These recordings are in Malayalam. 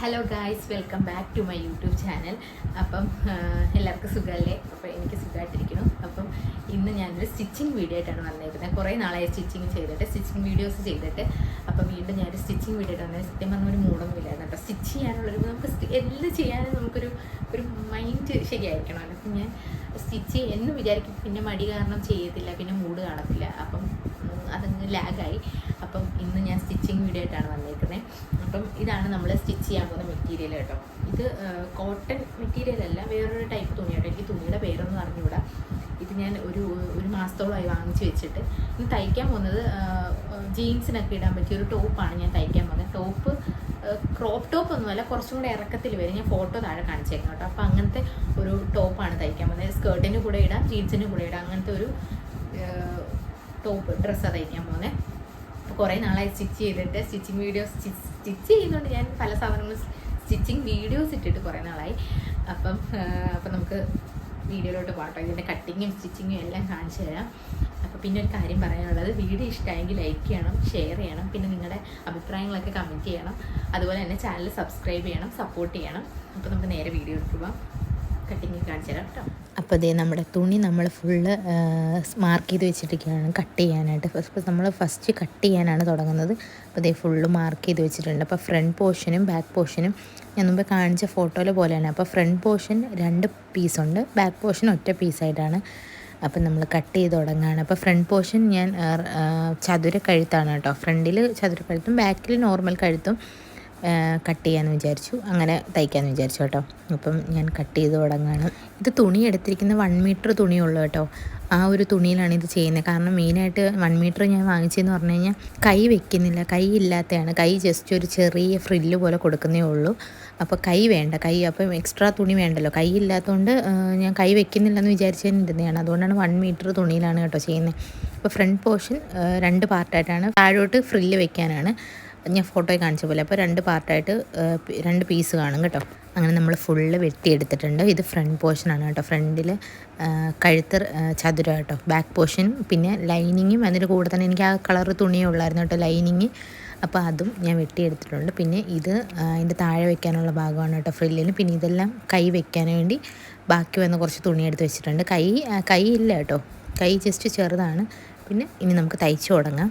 Hello guys welcome back to my YouTube channel അപ്പം എല്ലാവർക്കും സുഖമല്ലേ? അപ്പോൾ എനിക്ക് സുഖമായിട്ടിരിക്കുന്നു. അപ്പം ഇന്ന് ഞാനൊരു സ്റ്റിച്ചിങ് വീഡിയോ ആയിട്ടാണ് വന്നേക്കുന്നത്. കുറേ നാളായി സ്റ്റിച്ചിങ് ചെയ്തിട്ട് സ്റ്റിച്ചിങ് വീഡിയോസ് ചെയ്തിട്ട്. അപ്പം വീണ്ടും ഞാനൊരു സ്റ്റിച്ചിങ് വീഡിയോ ആയിട്ട് വന്നത് സത്യം പറഞ്ഞ ഒരു മൂടൊന്നുമില്ലായിരുന്നു അപ്പോൾ സ്റ്റിച്ച് ചെയ്യാനുള്ളൊരു നമുക്ക് എന്ത് ചെയ്യാനും നമുക്കൊരു ഒരു മൈൻഡ് ശരിയായിരിക്കണം. അപ്പം ഞാൻ സ്റ്റിച്ച് എന്ന് വിചാരിക്കും. പിന്നെ മടി കാരണം ചെയ്യത്തില്ല. പിന്നെ മൂഡ് കാണത്തില്ല. അപ്പം അതങ്ങ് ലാഗായി അപ്പം ഇന്ന് ഞാൻ സ്റ്റിച്ചിങ് വീഡിയോ ആയിട്ടാണ് വന്നേക്കുന്നത്. അപ്പം ഇതാണ് നമ്മൾ സ്റ്റിച്ച് ചെയ്യാൻ പോകുന്ന മെറ്റീരിയൽ കേട്ടോ. ഇത് കോട്ടൺ മെറ്റീരിയൽ അല്ല വേറൊരു ടൈപ്പ് തുണിയാട്ടോ. എനിക്ക് തുണിയുടെ പേരൊന്നും അറിഞ്ഞുകൂടാ ഇത് ഞാൻ ഒരു ഒരു മാസത്തോളമായി വാങ്ങിച്ച് വെച്ചിട്ട്. ഇത് തയ്ക്കാൻ പോകുന്നത് ജീൻസിനൊക്കെ ഇടാൻ പറ്റിയ ഒരു ടോപ്പാണ് ഞാൻ തയ്ക്കാൻ പോകുന്നത്. ടോപ്പ് ക്രോപ്പ് ടോപ്പ് ഒന്നുമല്ല കുറച്ചും കൂടെ ഇറക്കത്തിൽ വരും. ഞാൻ ഫോട്ടോ താഴെ കാണിച്ചേക്കാം കേട്ടോ. അപ്പോൾ അങ്ങനത്തെ ഒരു ടോപ്പാണ് തയ്ക്കാൻ പോകുന്നത്. സ്കേർട്ടിന് കൂടെ ഇടാം ജീൻസിന് കൂടെ ഇടാം. അങ്ങനത്തെ ഒരു ടോപ്പ് ഡ്രസ്സാണ് തയ്ക്കാൻ പോകുന്നത്. അപ്പോൾ കുറേ നാളായി സ്റ്റിച്ച് ചെയ്തിട്ട് സ്റ്റിച്ചിങ് വീഡിയോസ് സ്റ്റിച്ച് ചെയ്യുന്നുണ്ട് ഞാൻ പല സാധനങ്ങളും സ്റ്റിച്ചിങ് വീഡിയോസ് ഇട്ടിട്ട് കുറേ നാളായി. അപ്പം അപ്പം നമുക്ക് വീഡിയോയിലോട്ട് പോകട്ടോ ഇതിന്റെ കട്ടിങ്ങും സ്റ്റിച്ചിങ്ങും എല്ലാം കാണിച്ചു തരാം. അപ്പോൾ പിന്നെ ഒരു കാര്യം പറയാനുള്ളത് വീഡിയോ ഇഷ്ടമായെങ്കിൽ ലൈക്ക് ചെയ്യണം ഷെയർ ചെയ്യണം പിന്നെ നിങ്ങളുടെ അഭിപ്രായങ്ങളൊക്കെ കമന്റ് ചെയ്യണം. അതുപോലെ തന്നെ ചാനൽ സബ്സ്ക്രൈബ് ചെയ്യണം സപ്പോർട്ട് ചെയ്യണം. അപ്പോൾ നമുക്ക് നേരെ വീഡിയോ എടുക്കുക കട്ടിങ് കാണിച്ചു തരാം കേട്ടോ. അപ്പോൾ ഇതേ നമ്മുടെ തുണി നമ്മൾ ഫുള്ള് മാർക്ക് ചെയ്ത് വെച്ചിരിക്കുകയാണ് കട്ട് ചെയ്യാനായിട്ട്. ഫസ്റ്റ് നമ്മൾ ഫസ്റ്റ് കട്ട് ചെയ്യാനാണ് തുടങ്ങുന്നത്. അപ്പോൾ ഇതേ ഫുള്ള് മാർക്ക് ചെയ്ത് വെച്ചിട്ടുണ്ട്. അപ്പോൾ ഫ്രണ്ട് പോർഷനും ബാക്ക് പോർഷനും ഞാൻ മുമ്പ് കാണിച്ച ഫോട്ടോയിലെ പോലെയാണ്. അപ്പോൾ ഫ്രണ്ട് പോർഷൻ രണ്ട് പീസുണ്ട് ബാക്ക് പോർഷൻ ഒറ്റ പീസായിട്ടാണ് അപ്പം നമ്മൾ കട്ട് ചെയ്ത് തുടങ്ങുകയാണ്. അപ്പോൾ ഫ്രണ്ട് പോർഷൻ ഞാൻ ചതുര കഴുത്താണ് കേട്ടോ. ഫ്രണ്ടിൽ ചതുര കഴുത്തും ബാക്കിൽ നോർമൽ കഴുത്തും കട്ട് ചെയ്യാമെന്ന് വിചാരിച്ചു. അങ്ങനെ തയ്ക്കാമെന്ന് വിചാരിച്ചു കേട്ടോ. അപ്പം ഞാൻ കട്ട് ചെയ്ത് തുടങ്ങുകയാണ്. ഇത് തുണി എടുത്തിരിക്കുന്ന വൺ മീറ്റർ തുണിയുള്ളൂ കേട്ടോ. ആ ഒരു തുണിയിലാണ് ഇത് ചെയ്യുന്നത്. കാരണം മെയിനായിട്ട് വൺ മീറ്റർ ഞാൻ വാങ്ങിച്ചതെന്ന് പറഞ്ഞു കഴിഞ്ഞാൽ കൈ വെക്കുന്നില്ല. കൈ ഇല്ലാത്തതാണ് കൈ ജസ്റ്റ് ഒരു ചെറിയ ഫ്രില്ല് പോലെ കൊടുക്കുന്നേ ഉള്ളൂ. അപ്പോൾ കൈ വേണ്ട. കൈ അപ്പം എക്സ്ട്രാ തുണി വേണ്ടല്ലോ. കൈ ഇല്ലാത്തതുകൊണ്ട് ഞാൻ കൈ വെക്കുന്നില്ലെന്ന് വിചാരിച്ചു ഇരുന്നതാണ് അതുകൊണ്ടാണ് വൺ മീറ്റർ തുണിയിലാണ് കേട്ടോ ചെയ്യുന്നത്. അപ്പോൾ ഫ്രണ്ട് പോർഷൻ രണ്ട് പാർട്ടായിട്ടാണ് താഴോട്ട് ഫ്രില്ല് വെക്കാനാണ്. ഞാൻ ഫോട്ടോയിൽ കാണിച്ച പോലെ. അപ്പോൾ രണ്ട് പാർട്ടായിട്ട് രണ്ട് പീസ് കാണും കേട്ടോ. അങ്ങനെ നമ്മൾ ഫുള്ള് വെട്ടിയെടുത്തിട്ടുണ്ട്. ഇത് ഫ്രണ്ട് പോർഷനാണ് കേട്ടോ. ഫ്രണ്ടിൽ കഴുത്ത് ആ, ചതുരം കേട്ടോ. ബാക്ക് പോർഷൻ പിന്നെ ലൈനിങ്ങും അതിന്റെ കൂടെ തന്നെ എനിക്ക് ആ കളർ തുണിയേ ഉള്ളായിരുന്നു കേട്ടോ ലൈനിങ്. അപ്പോൾ അതും ഞാൻ വെട്ടിയെടുത്തിട്ടുണ്ട്. പിന്നെ ഇത് അതിന്റെ താഴെ വെക്കാനുള്ള ഭാഗമാണ് കേട്ടോ ഫ്രില്ലിന് പിന്നെ ഇതെല്ലാം കൈ വെക്കാൻ വേണ്ടി ബാക്കി വന്ന കുറച്ച് തുണി എടുത്ത് വെച്ചിട്ടുണ്ട്. കൈ കൈ ഇല്ല കേട്ടോ. കൈ ജസ്റ്റ് ചെറുതാണ്. പിന്നെ ഇനി നമുക്ക് തയ്ച്ചു തുടങ്ങാം.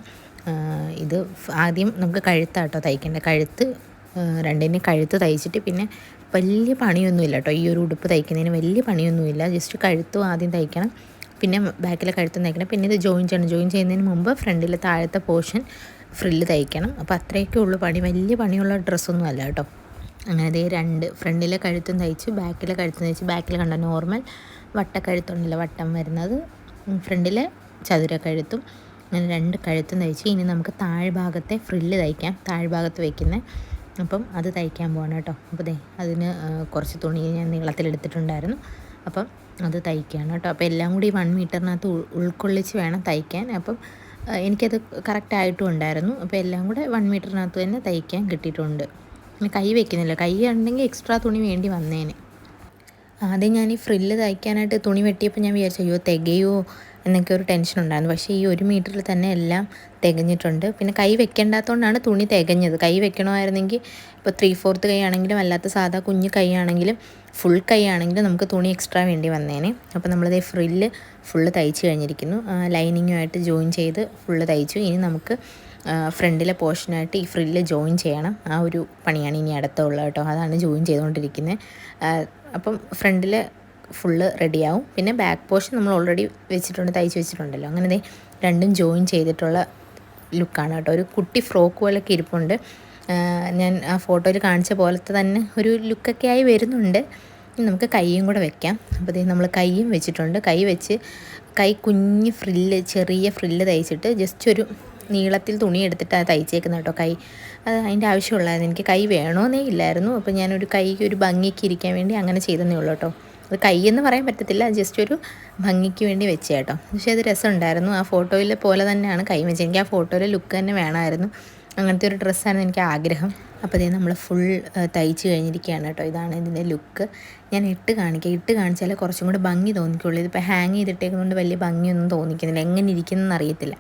ഇത് ആദ്യം നമുക്ക് കഴുത്താട്ടോ തയ്ക്കേണ്ടത് കഴുത്ത് രണ്ടിന്റെ കഴുത്ത് തയ്ച്ചിട്ട് പിന്നെ വലിയ പണിയൊന്നുമില്ല കേട്ടോ ഈ ഒരു ഉടുപ്പ് തയ്ക്കുന്നതിന് വലിയ പണിയൊന്നുമില്ല. ജസ്റ്റ് കഴുത്തും ആദ്യം തയ്ക്കണം. പിന്നെ ബാക്കിലെ കഴുത്തും തയ്ക്കണം. പിന്നെ ഇത് ജോയിൻ ചെയ്യണം. ജോയിൻ ചെയ്യുന്നതിന് മുമ്പ് ഫ്രണ്ടിലെ താഴത്തെ പോർഷൻ ഫ്രില്ല് തയ്ക്കണം. അപ്പോൾ അത്രയൊക്കെ ഉള്ളൂ പണി. വലിയ പണിയുള്ള ഡ്രസ്സൊന്നും അല്ല കേട്ടോ അങ്ങനെ അതേ രണ്ട് ഫ്രണ്ടിലെ കഴുത്തും തയ്ച്ച് ബാക്കിലെ കഴുത്തും തയ്ച്ച്. ബാക്കിൽ കണ്ട നോർമൽ വട്ടക്കഴുത്തുണ്ടല്ലോ വട്ടം വരുന്നത്. ഫ്രണ്ടിലെ ചതുര കഴുത്തും അങ്ങനെ രണ്ട് കഴുത്തും തയ്ച്ച് ഇനി നമുക്ക് താഴ്ഭാഗത്തെ ഫ്രില്ല് തയ്ക്കാം. താഴ്ഭാഗത്ത് വയ്ക്കുന്നത് അപ്പം അത് തയ്ക്കാൻ പോകണം കേട്ടോ. അപ്പോൾ ദേ അതിന് കുറച്ച് തുണി ഞാൻ നീളത്തിലെടുത്തിട്ടുണ്ടായിരുന്നു അപ്പം അത് തയ്ക്കുകയാണ് കേട്ടോ. അപ്പോൾ എല്ലാം കൂടി വൺ മീറ്ററിനകത്ത് ഉൾ- ഉൾക്കൊള്ളിച്ച് വേണം തയ്ക്കാൻ. അപ്പം എനിക്കത് കറക്റ്റ് ആയിട്ടും ഉണ്ടായിരുന്നു. അപ്പോൾ എല്ലാം കൂടെ വൺ മീറ്ററിനകത്ത് തന്നെ തയ്ക്കാൻ കിട്ടിയിട്ടുണ്ട്. പിന്നെ കൈ വെക്കുന്നില്ല. കൈ ഉണ്ടെങ്കിൽ എക്സ്ട്രാ തുണി വേണ്ടി വന്നേനെ. ആദ്യം ഞാൻ ഈ ഫ്രില്ല് തയ്ക്കാനായിട്ട് തുണി വെട്ടിയപ്പോൾ ഞാൻ വിചാരിച്ചു അയ്യോ തികയോ എന്നൊക്കെ ഒരു ടെൻഷൻ ഉണ്ടായിരുന്നു. പക്ഷേ ഈ ഒരു മീറ്ററിൽ തന്നെ എല്ലാം തികഞ്ഞിട്ടുണ്ട്. പിന്നെ കൈ വെക്കേണ്ടാത്തതുകൊണ്ടാണ് തുണി തികഞ്ഞത്. കൈ വെക്കണമായിരുന്നെങ്കിൽ ഇപ്പോൾ ത്രീ ഫോർത്ത് കൈ ആണെങ്കിലും അല്ലാത്ത സാധാ കുഞ്ഞു കൈ ആണെങ്കിലും ഫുൾ കൈ ആണെങ്കിലും നമുക്ക് തുണി എക്സ്ട്രാ വേണ്ടി വന്നേനെ. അപ്പോൾ നമ്മളിത് ഫ്രില്ല് ഫുള്ള് തയ്ച്ച് കഴിഞ്ഞിരിക്കുന്നു. ലൈനിങ്ങുമായിട്ട് ജോയിൻ ചെയ്ത് ഫുള്ള് തയ്ച്ചു. ഇനി നമുക്ക് ഫ്രണ്ടിലെ പോർഷനായിട്ട് ഈ ഫ്രില്ല് ജോയിൻ ചെയ്യണം. ആ ഒരു പണിയാണ് ഇനി അടുത്തുള്ളത് കേട്ടോ. അതാണ് ജോയിൻ ചെയ്തുകൊണ്ടിരിക്കുന്നത് അപ്പം ഫ്രണ്ടിൽ ഫുള്ള് റെഡിയാവും. പിന്നെ ബാക്ക് പോർഷൻ നമ്മൾ ഓൾറെഡി വെച്ചിട്ടുണ്ട് തയ്ച്ച് വെച്ചിട്ടുണ്ടല്ലോ. അങ്ങനെ രണ്ടും ജോയിൻ ചെയ്തിട്ടുള്ള ലുക്കാണ് കേട്ടോ. ഒരു കുട്ടി ഫ്രോക്ക് പോലൊക്കെ ഇരിപ്പുണ്ട്. ഞാൻ ആ ഫോട്ടോയിൽ കാണിച്ച പോലത്തെ തന്നെ ഒരു ലുക്കൊക്കെ ആയി വരുന്നുണ്ട്. നമുക്ക് കൈയും കൂടെ വെക്കാം. അപ്പോൾ നമ്മൾ കൈയും വെച്ചിട്ടുണ്ട്. കൈ വെച്ച് കൈ കുഞ്ഞ് ഫ്രില്ല് ചെറിയ ഫ്രില്ല് തയ്ച്ചിട്ട് ജസ്റ്റ് ഒരു നീളത്തിൽ തുണി എടുത്തിട്ട് അത് തയ്ച്ചേക്കുന്നത് കേട്ടോ കൈ. അത് അതിന്റെ ആവശ്യമുള്ളായിരുന്നു എനിക്ക് കൈ വേണമെന്നേ ഇല്ലായിരുന്നു. അപ്പോൾ ഞാനൊരു കൈക്ക് ഒരു ഭംഗിക്ക് ഇരിക്കാൻ വേണ്ടി അങ്ങനെ ചെയ്തെന്നേ ഉള്ളൂ കേട്ടോ. അത് കൈ എന്ന് പറയാൻ പറ്റത്തില്ല ജസ്റ്റ് ഒരു ഭംഗിക്ക് വേണ്ടി വെച്ച കേട്ടോ. പക്ഷേ അത് രസമുണ്ടായിരുന്നു. ആ ഫോട്ടോയിൽ പോലെ തന്നെയാണ് കൈ വെച്ചത്. എനിക്ക് ആ ഫോട്ടോയിലെ ലുക്ക് തന്നെ വേണമായിരുന്നു. അങ്ങനത്തെ ഒരു ഡ്രസ്സായിരുന്നു എനിക്ക് ആഗ്രഹം. അപ്പോൾ ഇതേ നമ്മൾ ഫുൾ തയ്ച്ച് കഴിഞ്ഞിരിക്കുകയാണ് കേട്ടോ. ഇതാണ് ഇതിന്റെ ലുക്ക് ഞാൻ ഇട്ട് കാണിക്കാം. ഇട്ട് കാണിച്ചാൽ കുറച്ചും കൂടി ഭംഗി തോന്നിക്കുള്ളൂ. ഇതിപ്പോൾ ഹാങ് ചെയ്തിട്ടേക്കുന്നതുകൊണ്ട് വലിയ ഭംഗിയൊന്നും തോന്നിക്കുന്നില്ല. എങ്ങനെ ഇരിക്കുന്നതെന്ന് അറിയത്തില്ല.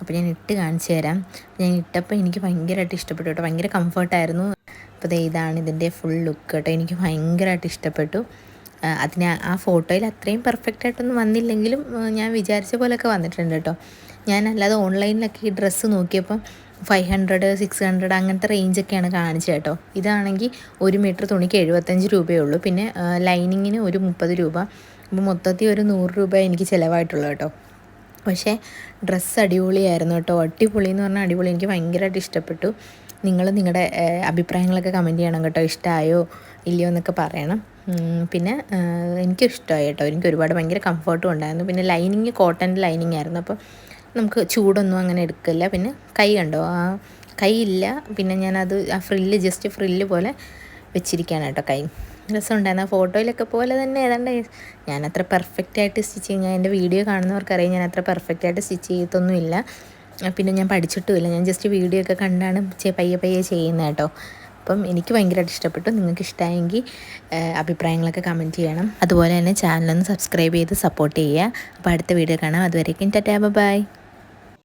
അപ്പോൾ ഞാൻ ഇട്ട് കാണിച്ചു തരാം. ഞാൻ ഇട്ടപ്പോൾ എനിക്ക് ഭയങ്കരമായിട്ട് ഇഷ്ടപ്പെട്ടു കേട്ടോ. ഭയങ്കര കംഫർട്ടായിരുന്നു അപ്പോൾ ഇതാണ് ഇതിന്റെ ഫുൾ ലുക്ക് കേട്ടോ. എനിക്ക് ഭയങ്കരമായിട്ട് ഇഷ്ടപ്പെട്ടു. അതിന് ആ ഫോട്ടോയിൽ അത്രയും പെർഫെക്റ്റ് ആയിട്ടൊന്നും വന്നില്ലെങ്കിലും ഞാൻ വിചാരിച്ച പോലെയൊക്കെ വന്നിട്ടുണ്ട് കേട്ടോ. ഞാൻ അല്ലാതെ ഓൺലൈനിലൊക്കെ ഈ ഡ്രസ്സ് നോക്കിയപ്പം ഫൈവ് ഹൺഡ്രഡ് സിക്സ് ഹൺഡ്രഡ് അങ്ങനത്തെ റേഞ്ചൊക്കെയാണ് കാണിച്ചത് കേട്ടോ. ഇതാണെങ്കിൽ ഒരു മീറ്റർ തുണിക്ക് എഴുപത്തഞ്ച് രൂപയേ ഉള്ളൂ. പിന്നെ ലൈനിങ്ങിന് ഒരു മുപ്പത് രൂപ. അപ്പോൾ മൊത്തത്തിൽ ഒരു നൂറ് രൂപ എനിക്ക് ചിലവായിട്ടുള്ളൂ കേട്ടോ. പക്ഷേ ഡ്രസ്സ് അടിപൊളിയായിരുന്നു കേട്ടോ. അടിപൊളി എന്ന് പറഞ്ഞാൽ അടിപൊളി. എനിക്ക് ഭയങ്കരമായിട്ട് ഇഷ്ടപ്പെട്ടു. നിങ്ങൾ നിങ്ങളുടെ അഭിപ്രായങ്ങളൊക്കെ കമന്റ് ചെയ്യണം കേട്ടോ. ഇഷ്ടമായോ ഇല്ലയോ എന്നൊക്കെ പറയണം. പിന്നെ എനിക്കിഷ്ടമായി കേട്ടോ. എനിക്ക് ഒരുപാട് ഭയങ്കര കംഫർട്ടും ഉണ്ടായിരുന്നു. പിന്നെ ലൈനിങ് കോട്ടന്റെ ലൈനിങ് ആയിരുന്നു. അപ്പോൾ നമുക്ക് ചൂടൊന്നും അങ്ങനെ എടുക്കില്ല. പിന്നെ കൈ കണ്ടോ? ആ കൈ ഇല്ല. പിന്നെ ഞാനത് ആ ഫ്രില്ല് ജസ്റ്റ് ഫ്രില്ല് പോലെ വെച്ചിരിക്കുകയാണ് കേട്ടോ കൈ. രസമുണ്ടായിരുന്നു. ആ ഫോട്ടോയിലൊക്കെ പോലെ തന്നെ ഏതാണ്ട് ഞാൻ അത്ര പെർഫെക്റ്റ് ആയിട്ട് സ്റ്റിച്ച് ഞാൻ എന്റെ വീഡിയോ കാണുന്നവർക്കറിയാം ഞാൻ അത്ര പെർഫെക്റ്റ് ആയിട്ട് സ്റ്റിച്ച് ചെയ്യത്തൊന്നുമില്ല. ആ, പിന്നെ ഞാൻ പഠിച്ചിട്ടുമില്ല. ഞാൻ ജസ്റ്റ് വീഡിയോ ഒക്കെ കണ്ടാണ് പയ്യെ പയ്യെ ചെയ്യുന്നത് കേട്ടോ. അപ്പം എനിക്ക് ഭയങ്കരമായിട്ട് ഇഷ്ടപ്പെട്ടു. നിങ്ങൾക്ക് ഇഷ്ടമായെങ്കിൽ അഭിപ്രായങ്ങളൊക്കെ കമന്റ് ചെയ്യണം. അതുപോലെ തന്നെ ചാനലൊന്ന് സബ്സ്ക്രൈബ് ചെയ്ത് സപ്പോർട്ട് ചെയ്യുക. അപ്പോൾ അടുത്ത വീഡിയോ കാണാം. അതുവരേക്കും ടാറ്റാ ബൈ.